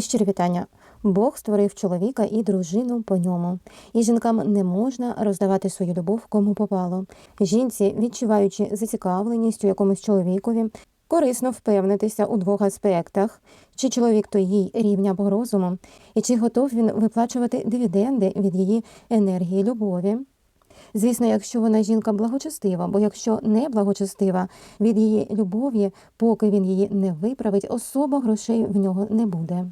Щирі вітання. Бог створив чоловіка і дружину по ньому, і жінкам не можна роздавати свою любов кому попало. Жінці, відчуваючи зацікавленість у якомусь чоловікові, корисно впевнитися у двох аспектах: чи чоловік то їй рівня або розуму, і чи готов він виплачувати дивіденди від її енергії любові. Звісно, якщо вона жінка благочестива, бо якщо не благочестива, від її любові, поки він її не виправить, особо грошей в нього не буде.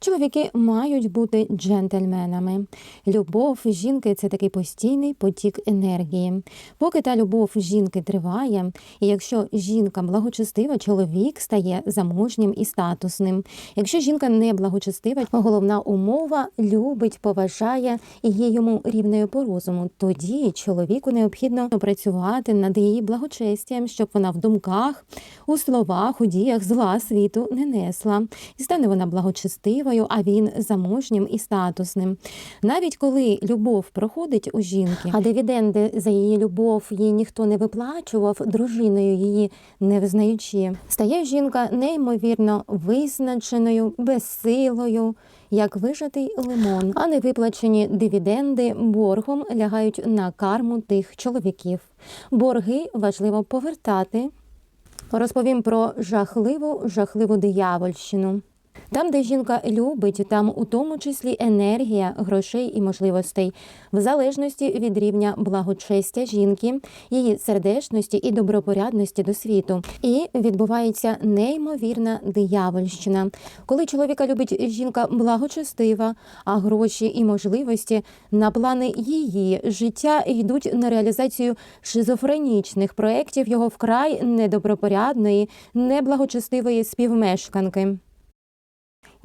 Чоловіки мають бути джентльменами. Любов жінки це такий постійний потік енергії. Поки та любов жінки триває, і якщо жінка благочестива, чоловік стає заможнім і статусним. Якщо жінка не благочестива, головна умова любить, поважає і є йому рівною по розуму. Тоді чоловіку необхідно працювати над її благочестям, щоб вона в думках, у словах, у діях зла світу не несла. І стане вона благочестивою, а він заможнім і статусним. Навіть коли любов проходить у жінки, а дивіденди за її любов їй ніхто не виплачував, дружиною її не визнаючи, стає жінка неймовірно визначеною, безсилою. Як вижатий лимон, а не виплачені дивіденди боргом лягають на карму тих чоловіків. Борги важливо повертати. Розповім про жахливу, жахливу диявольщину. Там, де жінка любить, там у тому числі енергія грошей і можливостей, в залежності від рівня благочестя жінки, її сердечності і добропорядності до світу. І відбувається неймовірна диявольщина. Коли чоловіка любить жінка благочестива, а гроші і можливості на плани її життя йдуть на реалізацію шизофренічних проєктів його вкрай недобропорядної, неблагочестивої співмешканки.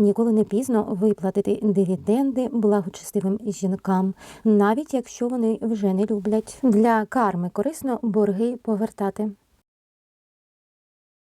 Ніколи не пізно виплатити дивіденди благочестивим жінкам, навіть якщо вони вже не люблять. Для карми корисно борги повертати.